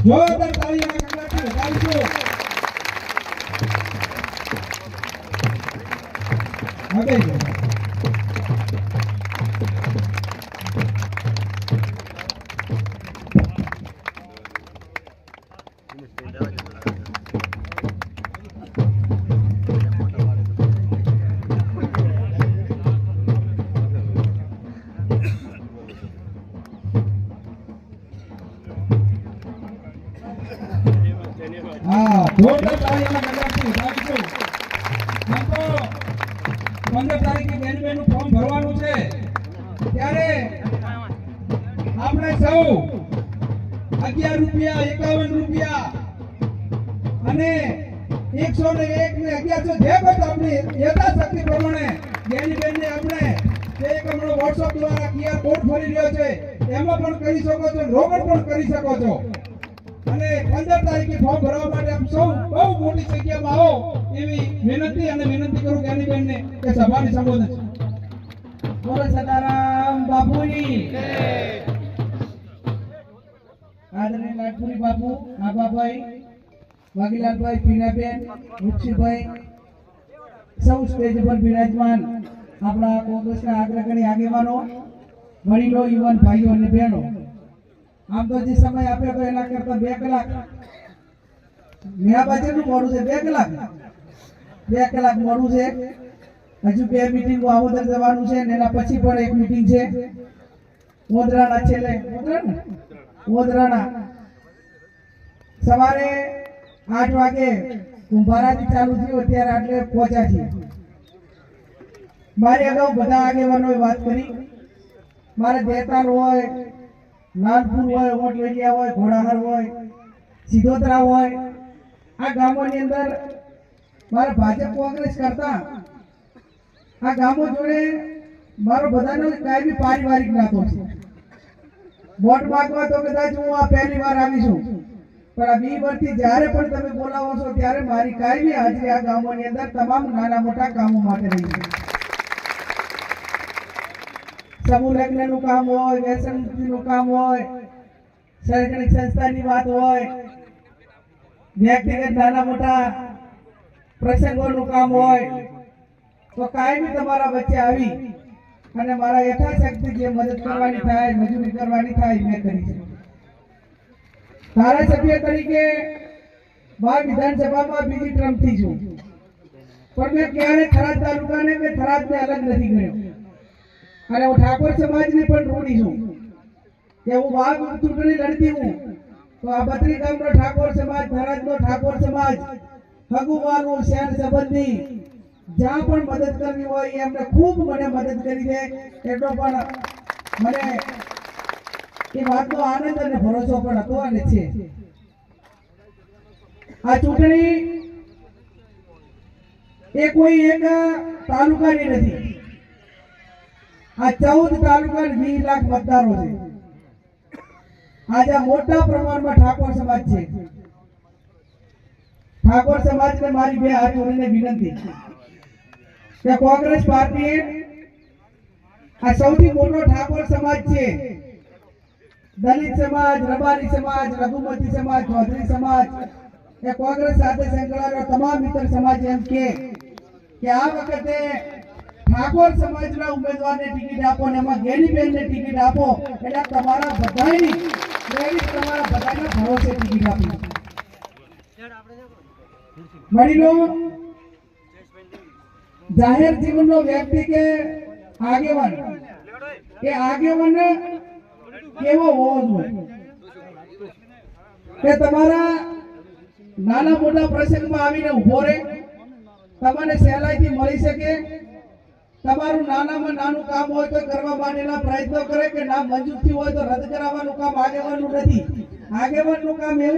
જોરદાર તાળી અને કડાકી વધાવીશું હવે હા પંદર તારીખે બેન બેનનું ફોર્મ ભરવાનું છે. ત્યારે આપણે સૌ અગિયાર રૂપિયા, એકાવન રૂપિયા અને એકસો ને એક ને અગિયારસો જે પણ આપણી યથાશક્તિ પ્રમાણે બેની બેનને આપણે જે એક હમણાં વોટ્સઅપ દ્વારા ક્યુઆર કોડ ફરી રહ્યો છે, એમાં પણ કરી શકો છો રોકડ પણ કરી શકો છો. અને પંદર તારીખે ફોર્મ ભરવા માટે આપ સૌ બહુ મોટી સંખ્યામાં આવો એવી વિનંતી અને વિનંતી કરું જ્ઞાની બેનને કે સભાને સંબોધન બોલો સદારામ બાપુની આદરણીય લાડપુરી બાપુ આબાભાઈ વાઘીલાલભાઈ પીનાબેન મુક્ષીભાઈ સૌ સ્ટેજ પર બિરાજમાન આપણા કોંગ્રેસના કરી આગેવાનો, વડીલો, યુવાન ભાઈઓ અને બહેનો. આમ તો જે સમય આપ્યો તો એના કરતા બે કલાક. મેળા બાજુનું મોડું છે, બે કલાક. બે કલાક મોડું છે. હજુ બે મિટિંગ આમોદર જવાનું છે ને એના પછી પણ એક મિટિંગ છે. ઓદરાના છેલ્લે. ઓદરાના ઓદરાના સવારે આઠ વાગે કુંભારાથી ચાલુ થયું, અત્યારે આટલે પહોંચ્યા છીએ. મારી અગાઉ બધા આગેવાનોએ વાત કરી. મારે દેતાલ હોય લાલપુર હોય ઓટવેલિયા હોય ઘોડાહર હોય સિધોતરા હોય, આ ગામોની અંદર મારે ભાજપ કોંગ્રેસ કરતા આ ગામો જોડે મારો બધાનો કાયમી પારિવારિક નાતો છે. વોટ માંગવા તો કદાચ હું આ પહેલી વાર આવી છું. પણ આ બી વર્ષથી જ્યારે પણ તમે બોલાવો છો, ત્યારે મારી કાયમી હાજરી આ ગામોની અંદર તમામ નાના મોટા કામો માટે રહી છે. સમૂહ લગ્નનું કામ હોય, વ્યસન મુક્તિનું કામ હોય શૈક્ષણિક સંસ્થાની વાત હોય, વ્યક્તિગત નાના મોટા પ્રસંગોનું કામ હોય, તો કાયમી તમારા વચ્ચે આવી અને મારા યથાશક્તિ જે મદદ કરવાની થાય, મજૂરી કરવાની થાય, મેં કરી છે. ધારાસભ્ય તરીકે બાર વિધાનસભામાં બીજી ટ્રમ્પથી છું. પણ મેં ક્યારે થરાદ તાલુકાને મેં થરાદને અલગ નથી કર્યો. અને હું ઠાકોર સમાજની પણ ઋણી છું. કે હું વાઘ, ચૂંટણી લડતી હું. તો આ બત્રી ગામનો ઠાકોર સમાજ થરાદનો ઠાકોર સમાજ હગુવાનું શહેર સંબંધી, જ્યાં પણ મદદ કરવી હોય, એમને ખૂબ મને મદદ કરી છે. એટલો પણ મને એ વાતનો આનંદ અને ભરોસો પણ હતો અને છે. આ ચૂંટણી એ કોઈ એક તાલુકાની નથી. આ ચૌદ તાલુકા વીસ લાખ મતદારો છે. આજે મોટા પ્રમાણમાં ઠાકોર સમાજ છે. ઠાકોર સમાજને મારી બે હાથ જોડીને વિનંતી. કે કોંગ્રેસ પાર્ટીએ આ સૌથી મોટો ઠાકોર સમાજ છે. દલિત સમાજ, રબારી સમાજ, રઘુમતી સમાજ, ચૌધરી સમાજ એ કોંગ્રેસ સાથે સંકળાયેલો તમામ મિત્ર સમાજ એમ કે આ વખતે ઠાકોર સમાજના ઉમેદવારને ટિકિટ આપો ને એમાં ગેનીબેનને ટિકિટ આપો, એટલે તમારા બધાની પ્રેરિત તમારા બધાના ભરોસે ટિકિટ આપી. લો, જાહેર જીવનનો વ્યક્તિ કે આગેવાન? કે આગેવાન કેવો હોવો જોઈએ? કે તમારા નાના મોટા પ્રસંગમાં આવીને ઊભો રહે, તમને સહેલાઈથી મળી શકે? તમારું નાનામાં નાનું કામ હોય તો કરવા માટેના પ્રયત્નો કરે કે ના મંજૂર થયું હોય તો રદ કરાવવાનું કામ આગેવાનનું નથી. આગેવાનનું કામ એવું